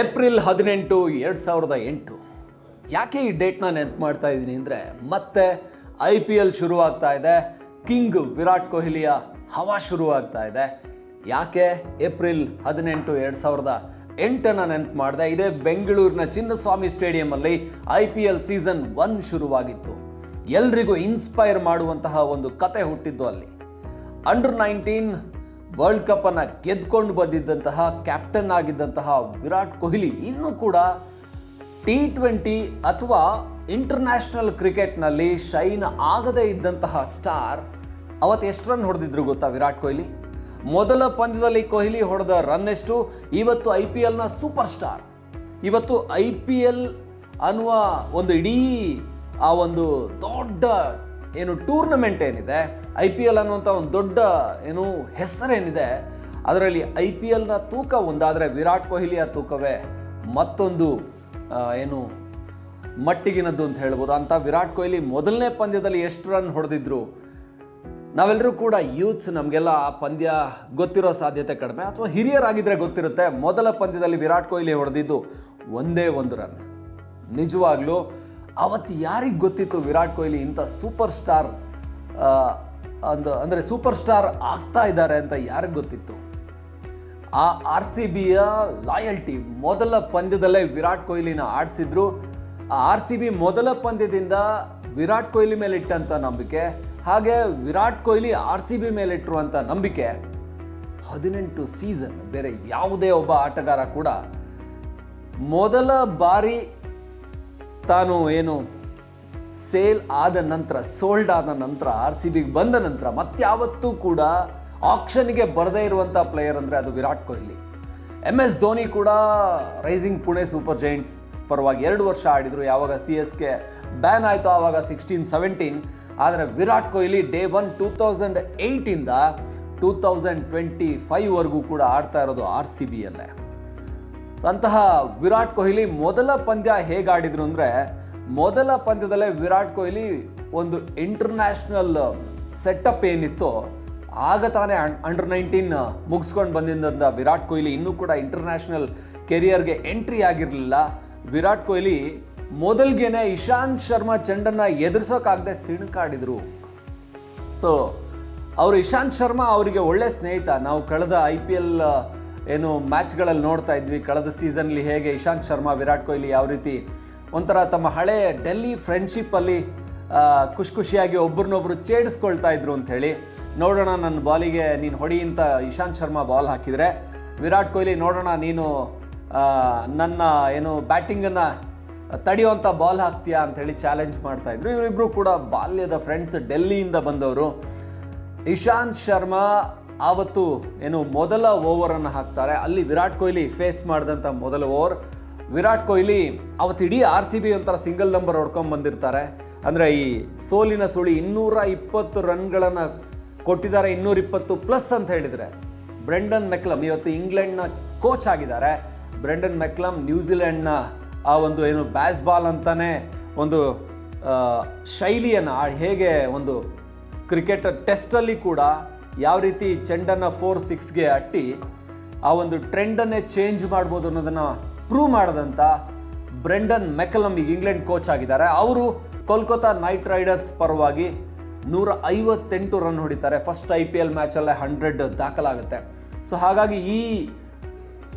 April ಹದಿನೆಂಟು ಎರಡು ಸಾವಿರದ ಎಂಟು. ಯಾಕೆ ಈ ಡೇಟ್ನ ನೆನಪು ಮಾಡ್ತಾ ಇದ್ದೀನಿ ಅಂದರೆ ಮತ್ತೆ ಐ ಪಿ ಎಲ್ ಶುರುವಾಗ್ತಾ ಇದೆ. ಕಿಂಗ್ ವಿರಾಟ್ ಕೊಹ್ಲಿಯ ಹವಾ ಶುರುವಾಗ್ತಾ ಇದೆ. ಯಾಕೆ ಏಪ್ರಿಲ್ ಹದಿನೆಂಟು ಎರಡು ಸಾವಿರದ ಎಂಟನ್ನು ನೆನಪು ಮಾಡಿದೆ? ಇದೇ ಬೆಂಗಳೂರಿನ Chinnaswamy ಸ್ಟೇಡಿಯಮಲ್ಲಿ I P L season one ಶುರುವಾಗಿತ್ತು. ಎಲ್ರಿಗೂ ಇನ್ಸ್ಪೈರ್ ಮಾಡುವಂತಹ ಒಂದು ಕತೆ ಹುಟ್ಟಿದ್ದು ಅಲ್ಲಿ. ಅಂಡರ್ ನೈನ್ಟೀನ್ ವರ್ಲ್ಡ್ ಕಪ್ಪನ್ನು ಗೆದ್ಕೊಂಡು ಬಂದಿದ್ದಂತಹ ಕ್ಯಾಪ್ಟನ್ ಆಗಿದ್ದಂತಹ ವಿರಾಟ್ ಕೊಹ್ಲಿ ಇನ್ನೂ ಕೂಡ ಟಿ ಟ್ವೆಂಟಿ ಅಥವಾ ಇಂಟರ್ನ್ಯಾಷನಲ್ ಕ್ರಿಕೆಟ್ನಲ್ಲಿ ಶೈನ್ ಆಗದೇ ಇದ್ದಂತಹ ಸ್ಟಾರ್ ಅವತ್ತು ಎಷ್ಟು ರನ್ ಹೊಡೆದಿದ್ರು ಗೊತ್ತಾ ವಿರಾಟ್ ಕೊಹ್ಲಿ? ಮೊದಲ ಪಂದ್ಯದಲ್ಲಿ ಕೊಹ್ಲಿ ಹೊಡೆದ ರನ್ ಎಷ್ಟು? ಇವತ್ತು ಐ ಪಿ ಎಲ್ನ ಸೂಪರ್ ಸ್ಟಾರ್ ಇವತ್ತು ಐ ಪಿ ಎಲ್ ಅನ್ನುವ ಒಂದು ಇಡೀ ಆ ಒಂದು ದೊಡ್ಡ ಏನು ಟೂರ್ನಮೆಂಟ್ ಏನಿದೆ, ಐ ಪಿ ಎಲ್ ಅನ್ನುವಂಥ ಒಂದು ದೊಡ್ಡ ಏನು ಹೆಸರೇನಿದೆ, ಅದರಲ್ಲಿ ಐ ಪಿ ಎಲ್ನ ತೂಕ ಒಂದಾದರೆ ವಿರಾಟ್ ಕೊಹ್ಲಿಯ ತೂಕವೇ ಮತ್ತೊಂದು ಏನು ಮಟ್ಟಿಗಿನದ್ದು ಅಂತ ಹೇಳ್ಬೋದು. ಅಂತ ವಿರಾಟ್ ಕೊಹ್ಲಿ ಮೊದಲನೇ ಪಂದ್ಯದಲ್ಲಿ ಎಷ್ಟು ರನ್ ಹೊಡೆದಿದ್ರು? ನಾವೆಲ್ಲರೂ ಕೂಡ ಯೂತ್ಸ್ ನಮಗೆಲ್ಲ ಆ ಪಂದ್ಯ ಗೊತ್ತಿರೋ ಸಾಧ್ಯತೆ ಕಡಿಮೆ. ಅಥವಾ ಹಿರಿಯರಾಗಿದ್ದರೆ ಗೊತ್ತಿರುತ್ತೆ, ಮೊದಲ ಪಂದ್ಯದಲ್ಲಿ ವಿರಾಟ್ ಕೊಹ್ಲಿ ಹೊಡೆದಿದ್ದು ಒಂದೇ ಒಂದು ರನ್. ನಿಜವಾಗ್ಲೂ ಅವತ್ತು ಯಾರಿಗೆ ಗೊತ್ತಿತ್ತು ವಿರಾಟ್ ಕೊಹ್ಲಿ ಇಂಥ ಸೂಪರ್ ಸ್ಟಾರ್ ಅಂದ, ಅಂದರೆ ಸೂಪರ್ ಸ್ಟಾರ್ ಆಗ್ತಾ ಇದ್ದಾರೆ ಅಂತ ಯಾರಿಗೆ ಗೊತ್ತಿತ್ತು? ಆ ಆರ್ ಸಿ ಬಿಯ ಲಾಯಲ್ಟಿ ಮೊದಲ ಪಂದ್ಯದಲ್ಲೇ ವಿರಾಟ್ ಕೊಹ್ಲಿನ ಆಡಿಸಿದ್ರು. ಆ ಆರ್ ಸಿ ಬಿ ಮೊದಲ ಪಂದ್ಯದಿಂದ ವಿರಾಟ್ ಕೊಹ್ಲಿ ಮೇಲೆ ಇಟ್ಟಂಥ ನಂಬಿಕೆ, ಹಾಗೆ Virat Kohli R C B ಮೇಲೆ ಇಟ್ಟಿರುವಂಥ ನಂಬಿಕೆ ಹದಿನೆಂಟು ಸೀಸನ್ ಬೇರೆ ಯಾವುದೇ ಒಬ್ಬ ಆಟಗಾರ ಕೂಡ ಮೊದಲ ಬಾರಿ ತಾನು ಏನು ಸೇಲ್ ಆದ ನಂತರ ಸೋಲ್ಡ್ ಆದ ನಂತರ ಆರ್ ಸಿ ಬಿಗೆ ಬಂದ ನಂತರ ಮತ್ತಾವತ್ತೂ ಕೂಡ ಆಕ್ಷನ್ಗೆ ಬರದೇ ಇರುವಂಥ ಪ್ಲೇಯರ್ ಅಂದರೆ ಅದು ವಿರಾಟ್ ಕೊಹ್ಲಿ. ಎಂ ಎಸ್ ಧೋನಿ ಕೂಡ ರೈಸಿಂಗ್ ಪುಣೆ ಸೂಪರ್ ಜೈಂಟ್ಸ್ ಪರವಾಗಿ ಎರಡು ವರ್ಷ ಆಡಿದರು. ಯಾವಾಗ ಸಿ ಎಸ್ ಕೆ ಬ್ಯಾನ್ ಆಯಿತು ಆವಾಗ ಸಿಕ್ಸ್ಟೀನ್ ಸೆವೆಂಟೀನ್ ಆದರೆ Virat Kohli day one two thousand ಏಯ್ಟಿಂದ two thousand twenty ಫೈವ್ವರೆಗೂ ಕೂಡ ಆಡ್ತಾ ಇರೋದು ಆರ್ ಸಿ ಬಿಯಲ್ಲೇ ಅಂತಹ ವಿರಾಟ್ ಕೊಹ್ಲಿ ಮೊದಲ ಪಂದ್ಯ ಹೇಗಾಡಿದ್ರು ಅಂದರೆ ಮೊದಲ ಪಂದ್ಯದಲ್ಲೇ ವಿರಾಟ್ ಕೊಹ್ಲಿ ಒಂದು ಇಂಟರ್ನ್ಯಾಷನಲ್ ಸೆಟಪ್ ಏನಿತ್ತು ಆಗ ತಾನೇ ಅಂಡರ್ ನೈನ್ಟೀನ್ ಮುಗಿಸ್ಕೊಂಡು ಬಂದಿದ್ದಂಥ ವಿರಾಟ್ ಕೊಹ್ಲಿ ಇನ್ನೂ ಕೂಡ ಇಂಟರ್ನ್ಯಾಷನಲ್ ಕೆರಿಯರ್ಗೆ ಎಂಟ್ರಿ ಆಗಿರಲಿಲ್ಲ. ವಿರಾಟ್ ಕೊಹ್ಲಿ ಮೊದಲ್ಗೇನೆ ಇಶಾಂತ್ ಶರ್ಮಾ ಚೆಂಡನ್ನು ಎದುರಿಸೋಕ್ಕಾಗದೆ ತಿಣುಕಾಡಿದರು. ಸೊ ಅವರು ಇಶಾಂತ್ ಶರ್ಮಾ ಅವರಿಗೆ ಒಳ್ಳೆ ಸ್ನೇಹಿತ. ನಾವು ಕಳೆದ ಐ ಪಿ ಎಲ್ ಏನು ಮ್ಯಾಚ್ಗಳಲ್ಲಿ ನೋಡ್ತಾ ಇದ್ವಿ. ಕಳೆದ ಸೀಸನ್ಲಿ ಹೇಗೆ ಇಶಾಂತ್ ಶರ್ಮಾ, ವಿರಾಟ್ ಕೊಹ್ಲಿ ಯಾವ ರೀತಿ ಒಂಥರ ತಮ್ಮ ಹಳೆ ಡೆಲ್ಲಿ ಫ್ರೆಂಡ್ಶಿಪ್ಪಲ್ಲಿ ಖುಷಿ ಖುಷಿಯಾಗಿ ಒಬ್ರನ್ನೊಬ್ರು ಛೇಡಿಸ್ಕೊಳ್ತಾ ಇದ್ರು ಅಂಥೇಳಿ ನೋಡೋಣ ನನ್ನ ಬಾಲಿಗೆ ನೀನು ಹೊಡಿ ಅಂತ ಇಶಾಂತ್ ಶರ್ಮಾ ಬಾಲ್ ಹಾಕಿದರೆ. ವಿರಾಟ್ ಕೊಹ್ಲಿ ನೋಡೋಣ ನೀನು ನನ್ನ ಏನು ಬ್ಯಾಟಿಂಗನ್ನು ತಡೆಯುವಂಥ ಬಾಲ್ ಹಾಕ್ತೀಯಾ ಅಂಥೇಳಿ ಚಾಲೆಂಜ್ ಮಾಡ್ತಾ ಇದ್ರು. ಇವರಿಬ್ಬರು ಕೂಡ ಬಾಲ್ಯದ ಫ್ರೆಂಡ್ಸ್ ಡೆಲ್ಲಿಯಿಂದ ಬಂದವರು. ಇಶಾಂತ್ ಶರ್ಮಾ ಆವತ್ತು ಏನು ಮೊದಲ ಓವರನ್ನು ಹಾಕ್ತಾರೆ. ಅಲ್ಲಿ ವಿರಾಟ್ ಕೊಹ್ಲಿ ಫೇಸ್ ಮಾಡಿದಂಥ ಮೊದಲ ಓವರ್ ವಿರಾಟ್ ಕೊಹ್ಲಿ ಅವತ್ತು ಇಡೀ ಆರ್ ಸಿ ಬಿ ಒಂಥರ ಸಿಂಗಲ್ ನಂಬರ್ ಹೊಡ್ಕೊಂಬಂದಿರ್ತಾರೆ ಅಂದರೆ ಈ ಸೋಲಿನ ಸುಳಿ ಇನ್ನೂರ ಇಪ್ಪತ್ತು ರನ್ಗಳನ್ನು ಕೊಟ್ಟಿದ್ದಾರೆ, ಇನ್ನೂರ ಇಪ್ಪತ್ತು ಪ್ಲಸ್ ಅಂತ ಹೇಳಿದರೆ. ಬ್ರೆಂಡನ್ ಮೆಕ್ಲಮ್ ಇವತ್ತು ಇಂಗ್ಲೆಂಡ್ನ ಕೋಚ್ ಆಗಿದ್ದಾರೆ. ಬ್ರೆಂಡನ್ ಮೆಕ್ಲಮ್ ನ್ಯೂಜಿಲೆಂಡ್ನ ಆ ಒಂದು ಏನು ಬ್ಯಾಸ್ ಬಾಲ್ ಅಂತಲೇ ಒಂದು ಶೈಲಿಯನ್ನು ಹೇಗೆ ಒಂದು ಕ್ರಿಕೆಟ್ ಟೆಸ್ಟಲ್ಲಿ ಕೂಡ ಯಾವ ರೀತಿ ಚೆಂಡನ್ನು ಫೋರ್ ಸಿಕ್ಸ್ಗೆ ಅಟ್ಟಿ, ಆ ಒಂದು ಟ್ರೆಂಡನ್ನೇ ಚೇಂಜ್ ಮಾಡ್ಬೋದು ಅನ್ನೋದನ್ನು ಪ್ರೂವ್ ಮಾಡಿದಂಥ ಬ್ರೆಂಡನ್ ಮೆಕಲಮ್ ಈಗ ಇಂಗ್ಲೆಂಡ್ ಕೋಚ್ ಆಗಿದ್ದಾರೆ. ಅವರು ಕೋಲ್ಕತ್ತಾ ನೈಟ್ ರೈಡರ್ಸ್ ಪರವಾಗಿ ನೂರ ಐವತ್ತೆಂಟು ರನ್ ಹೊಡಿತಾರೆ ಫಸ್ಟ್ ಐ ಪಿ ಎಲ್ ಮ್ಯಾಚಲ್ಲೇ ಹಂಡ್ರೆಡ್ ದಾಖಲಾಗುತ್ತೆ. ಸೊ ಹಾಗಾಗಿ ಈ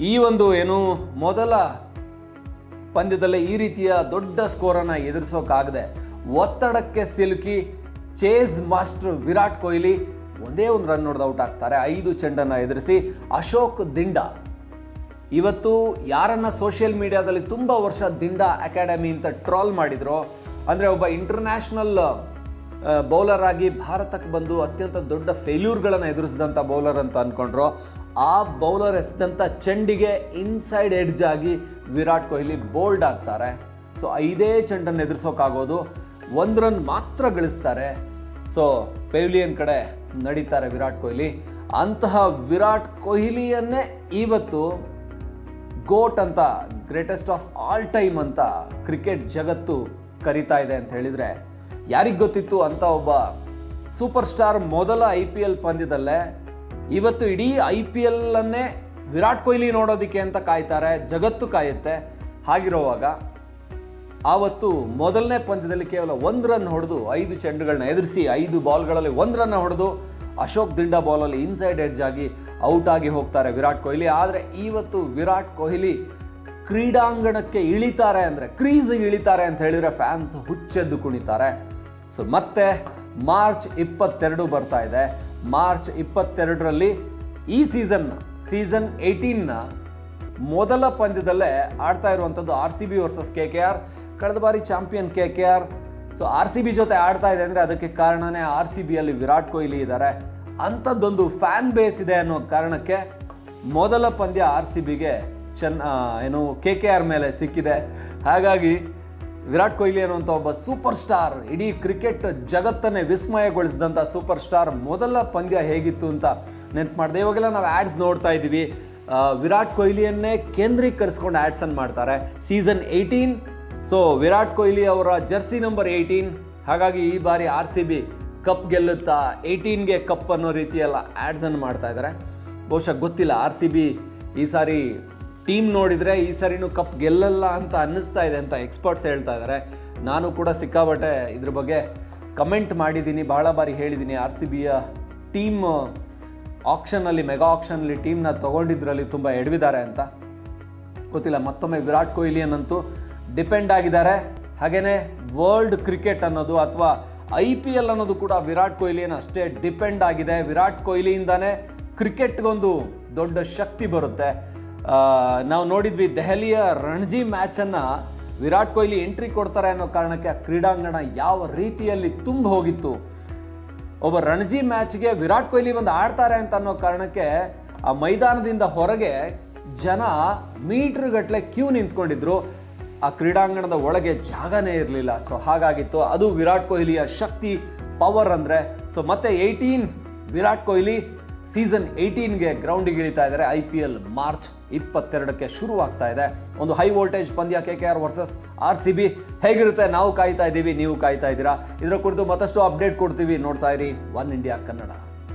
ಈ ಒಂದು ಏನು ಮೊದಲ ಪಂದ್ಯದಲ್ಲೇ ಈ ರೀತಿಯ ದೊಡ್ಡ ಸ್ಕೋರನ್ನು ಎದುರಿಸೋಕ್ಕಾಗದೆ ಒತ್ತಡಕ್ಕೆ ಸಿಲುಕಿ ಚೇಸ್ ಮಾಸ್ಟರ್ ವಿರಾಟ್ ಕೊಹ್ಲಿ ಒಂದೇ ಒಂದು ರನ್ ಹೊಡೆದು ಔಟ್ ಆಗ್ತಾರೆ. ಐದು ಚೆಂಡನ್ನು ಎದುರಿಸಿ ಅಶೋಕ್ ದಿಂಡ. ಇವತ್ತು ಯಾರನ್ನ ಸೋಷಿಯಲ್ ಮೀಡಿಯಾದಲ್ಲಿ ತುಂಬ ವರ್ಷ ದಿಂಡ ಅಕಾಡೆಮಿ ಅಂತ ಟ್ರಾಲ್ ಮಾಡಿದ್ರು, ಅಂದರೆ ಒಬ್ಬ ಇಂಟರ್ನ್ಯಾಷನಲ್ ಬೌಲರ್ ಆಗಿ ಭಾರತಕ್ಕೆ ಬಂದು ಅತ್ಯಂತ ದೊಡ್ಡ ಫೇಲ್ಯೂರ್ಗಳನ್ನು ಎದುರಿಸಿದಂಥ ಬೌಲರ್ ಅಂತ ಅಂದ್ಕೊಂಡ್ರು ಆ ಬೌಲರ್ ಎಸೆದಂಥ ಚೆಂಡಿಗೆ ಇನ್ಸೈಡ್ ಎಡ್ಜ್ ಆಗಿ ವಿರಾಟ್ ಕೊಹ್ಲಿ ಬೋಲ್ಡ್ ಆಗ್ತಾರೆ. ಸೊ ಐದೇ ಚೆಂಡನ್ನು ಎದುರಿಸೋಕ್ಕಾಗೋದು ಒಂದು ರನ್ ಮಾತ್ರ ಗಳಿಸ್ತಾರೆ. ಸೊ ಪೆವಿಲಿಯನ್ ಕಡೆ ನಡೀತಾರೆ ವಿರಾಟ್ ಕೊಹ್ಲಿ. ಅಂತಹ ವಿರಾಟ್ ಕೊಹ್ಲಿಯನ್ನೇ ಇವತ್ತು ಗೋಟ್ ಅಂತ ಗ್ರೇಟೆಸ್ಟ್ ಆಫ್ ಆಲ್ ಟೈಮ್ ಅಂತ ಕ್ರಿಕೆಟ್ ಜಗತ್ತು ಕರಿತಾ ಇದೆ ಅಂತ ಹೇಳಿದರೆ, ಯಾರಿಗೆ ಗೊತ್ತಿತ್ತು ಅಂತ ಒಬ್ಬ ಸೂಪರ್ ಸ್ಟಾರ್ ಮೊದಲ ಐ ಪಿ ಎಲ್ ಪಂದ್ಯದಲ್ಲೇ ಇವತ್ತು ಇಡೀ ಐ ಪಿ ಎಲ್ಲನ್ನೇ ವಿರಾಟ್ ಕೊಹ್ಲಿ ನೋಡೋದಕ್ಕೆ ಅಂತ ಕಾಯ್ತಾರೆ, ಜಗತ್ತು ಕಾಯುತ್ತೆ. ಹಾಗಿರುವಾಗ ಆವತ್ತು ಮೊದಲನೇ ಪಂದ್ಯದಲ್ಲಿ ಕೇವಲ ಒಂದು ರನ್ ಹೊಡೆದು ಐದು ಚೆಂಡುಗಳನ್ನ ಎದುರಿಸಿ ಐದು ಬಾಲ್ಗಳಲ್ಲಿ ಒಂದು ರನ್ ಹೊಡೆದು ಅಶೋಕ್ ದಿಂಡಾ ಬಾಲಲ್ಲಿ ಇನ್ಸೈಡ್ ಎಡ್ಜ್ ಆಗಿ ಔಟ್ ಆಗಿ ಹೋಗ್ತಾರೆ ವಿರಾಟ್ ಕೊಹ್ಲಿ. ಆದರೆ ಇವತ್ತು ವಿರಾಟ್ ಕೊಹ್ಲಿ ಕ್ರೀಡಾಂಗಣಕ್ಕೆ ಇಳಿತಾರೆ ಅಂದರೆ ಕ್ರೀಸಿಗೆ ಇಳಿತಾರೆ ಅಂತ ಹೇಳಿದರೆ ಫ್ಯಾನ್ಸ್ ಹುಚ್ಚೆದ್ದು ಕುಣಿತಾರೆ. ಸೊ ಮತ್ತೆ ಮಾರ್ಚ್ ಇಪ್ಪತ್ತೆರಡು ಬರ್ತಾ ಇದೆ. ಮಾರ್ಚ್ ಇಪ್ಪತ್ತೆರಡರಲ್ಲಿ ಈ ಸೀಸನ್ ಸೀಸನ್ ಏಯ್ಟೀನ್ನ ಮೊದಲ ಪಂದ್ಯದಲ್ಲೇ ಆಡ್ತಾ ಇರುವಂಥದ್ದು R C B versus K K R ಕಳೆದ ಬಾರಿ champion K K R. So R C B ಜೊತೆ ಆಡ್ತಾ ಇದೆ ಅಂದರೆ ಅದಕ್ಕೆ ಕಾರಣನೇ ಆರ್ ಸಿ ಬಿಯಲ್ಲಿ ವಿರಾಟ್ ಕೊಹ್ಲಿ ಇದ್ದಾರೆ. ಅಂಥದ್ದೊಂದು ಫ್ಯಾನ್ ಬೇಸ್ ಇದೆ ಅನ್ನೋ ಕಾರಣಕ್ಕೆ ಮೊದಲ ಪಂದ್ಯ ಆರ್ ಸಿ ಬಿಗೆ ಚೆನ್ನ ಏನು ಕೆ ಕೆ ಆರ್ ಮೇಲೆ ಸಿಕ್ಕಿದೆ. ಹಾಗಾಗಿ ವಿರಾಟ್ ಕೊಹ್ಲಿ ಅನ್ನುವಂಥ ಒಬ್ಬ ಸೂಪರ್ ಸ್ಟಾರ್ ಇಡೀ ಕ್ರಿಕೆಟ್ ಜಗತ್ತನ್ನೇ ವಿಸ್ಮಯಗೊಳಿಸಿದಂಥ ಸೂಪರ್ ಸ್ಟಾರ್ ಮೊದಲ ಪಂದ್ಯ ಹೇಗಿತ್ತು ಅಂತ ನೆನ್ಪು ಮಾಡಿದೆ. ಇವಾಗೆಲ್ಲ ನಾವು ಆ್ಯಡ್ಸ್ ನೋಡ್ತಾ ಇದ್ದೀವಿ. ವಿರಾಟ್ ಕೊಹ್ಲಿಯನ್ನೇ ಕೇಂದ್ರೀಕರಿಸ್ಕೊಂಡು ಆ್ಯಡ್ಸನ್ನು ಮಾಡ್ತಾರೆ. Season eighteen so Virat Kohli ಅವರ ಜರ್ಸಿ ನಂಬರ್ ಏಯ್ಟೀನ್ ಹಾಗಾಗಿ ಈ ಬಾರಿ ಆರ್ ಸಿ ಬಿ ಕಪ್ ಗೆಲ್ಲುತ್ತಾ ಏಯ್ಟೀನ್ಗೆ ಕಪ್ ಅನ್ನೋ ರೀತಿಯೆಲ್ಲ ಆ್ಯಡ್ಸನ್ನು ಮಾಡ್ತಾ ಇದ್ದಾರೆ ಬಹುಶಃ ಗೊತ್ತಿಲ್ಲ ಆರ್ ಸಿ ಬಿ ಈ ಸಾರಿ ಟೀಮ್ ನೋಡಿದರೆ ಈ ಸಾರಿನೂ ಕಪ್ ಗೆಲ್ಲಲ್ಲ ಅಂತ ಅನ್ನಿಸ್ತಾ ಇದೆ ಅಂತ ಎಕ್ಸ್ಪರ್ಟ್ಸ್ ಹೇಳ್ತಾ ಇದ್ದಾರೆ ನಾನು ಕೂಡ ಸಿಕ್ಕಾಬಟ್ಟೆ ಇದ್ರ ಬಗ್ಗೆ ಕಮೆಂಟ್ ಮಾಡಿದ್ದೀನಿ ಭಾಳ ಬಾರಿ ಹೇಳಿದ್ದೀನಿ. ಆರ್ ಸಿ ಬಿಯ ಟೀಮ್ ಆಕ್ಷನಲ್ಲಿ ಮೆಗಾ ಆಕ್ಷನಲ್ಲಿ ಟೀಮ್ನ ತೊಗೊಂಡಿದ್ರಲ್ಲಿ ತುಂಬ ಎಡವಿದ್ದಾರೆ ಅಂತ. ಗೊತ್ತಿಲ್ಲ, ಮತ್ತೊಮ್ಮೆ ವಿರಾಟ್ ಕೊಹ್ಲಿಯನ್ನಂತೂ ಡಿಪೆಂಡ್ ಆಗಿದ್ದಾರೆ. ಹಾಗೆಯೇ ವರ್ಲ್ಡ್ ಕ್ರಿಕೆಟ್ ಅನ್ನೋದು ಅಥವಾ ಐ ಪಿ ಎಲ್ ಅನ್ನೋದು ಕೂಡ ವಿರಾಟ್ ಕೊಹ್ಲಿಯನ್ನು ಅಷ್ಟೇ ಡಿಪೆಂಡ್ ಆಗಿದೆ. ವಿರಾಟ್ ಕೊಹ್ಲಿಯಿಂದಾನೇ ಕ್ರಿಕೆಟ್ಗೊಂದು ದೊಡ್ಡ ಶಕ್ತಿ ಬರುತ್ತೆ. ನಾವು ನೋಡಿದ್ವಿ ದೆಹಲಿಯ ರಣಜಿ ಮ್ಯಾಚನ್ನು ವಿರಾಟ್ ಕೊಹ್ಲಿ ಎಂಟ್ರಿ ಕೊಡ್ತಾರೆ ಅನ್ನೋ ಕಾರಣಕ್ಕೆ ಆ ಕ್ರೀಡಾಂಗಣ ಯಾವ ರೀತಿಯಲ್ಲಿ ತುಂಬ ಹೋಗಿತ್ತು ಒಬ್ಬ ರಣಜಿ ಮ್ಯಾಚ್ಗೆ ವಿರಾಟ್ ಕೊಹ್ಲಿ ಬಂದು ಆಡ್ತಾರೆ ಅಂತ ಅನ್ನೋ ಕಾರಣಕ್ಕೆ ಆ ಮೈದಾನದಿಂದ ಹೊರಗೆ ಜನ ಮೀಟ್ರ್ಗಟ್ಟಲೆ ಕ್ಯೂ ನಿಂತ್ಕೊಂಡಿದ್ರು. ಆ ಕ್ರೀಡಾಂಗಣದ ಒಳಗೆ ಜಾಗನೇ ಇರಲಿಲ್ಲ. ಸೊ ಹಾಗಾಗಿತ್ತು. ಅದು ವಿರಾಟ್ ಕೊಹ್ಲಿಯ ಶಕ್ತಿ ಪವರ್ ಅಂದರೆ. ಸೊ ಮತ್ತೆ ಏಯ್ಟೀನ್ ವಿರಾಟ್ ಕೊಹ್ಲಿ ಸೀಸನ್ ಏಯ್ಟೀನ್ಗೆ ಗ್ರೌಂಡಿಗೆ ಇಳಿತಾ ಇದ್ದಾರೆ. ಐ ಪಿ ಎಲ್ ಮಾರ್ಚ್ ಇಪ್ಪತ್ತೆರಡಕ್ಕೆ ಶುರುವಾಗ್ತಾ ಇದೆ. ಒಂದು ಹೈ ವೋಲ್ಟೇಜ್ ಪಂದ್ಯ K K R versus R C B ಹೇಗಿರುತ್ತೆ? ನಾವು ಕಾಯ್ತಾ ಇದ್ದೀವಿ, ನೀವು ಕಾಯ್ತಾ ಇದ್ದೀರಾ? ಇದರ ಕುರಿತು ಮತ್ತಷ್ಟು ಅಪ್ಡೇಟ್ ಕೊಡ್ತೀವಿ. ನೋಡ್ತಾ ಇರಿ ಒನ್ ಇಂಡಿಯಾ ಕನ್ನಡ